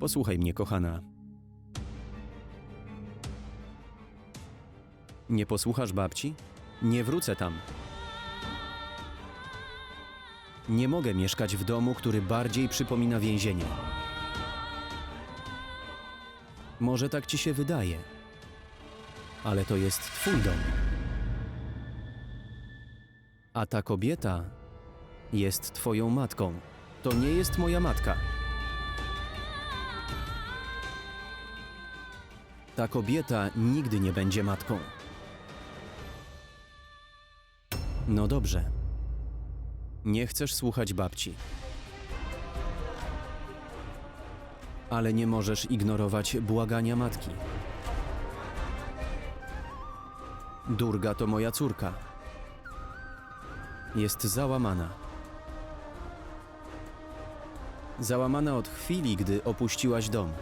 Posłuchaj mnie, kochana. Nie posłuchasz babci? Nie wrócę tam. Nie mogę mieszkać w domu, który bardziej przypomina więzienie. Może tak ci się wydaje, ale to jest twój dom. A ta kobieta jest twoją matką. To nie jest moja matka. Ta kobieta nigdy nie będzie matką. No dobrze. Nie chcesz słuchać babci. Ale nie możesz ignorować błagania matki. Durga to moja córka. Jest załamana. Załamana od chwili, gdy opuściłaś dom.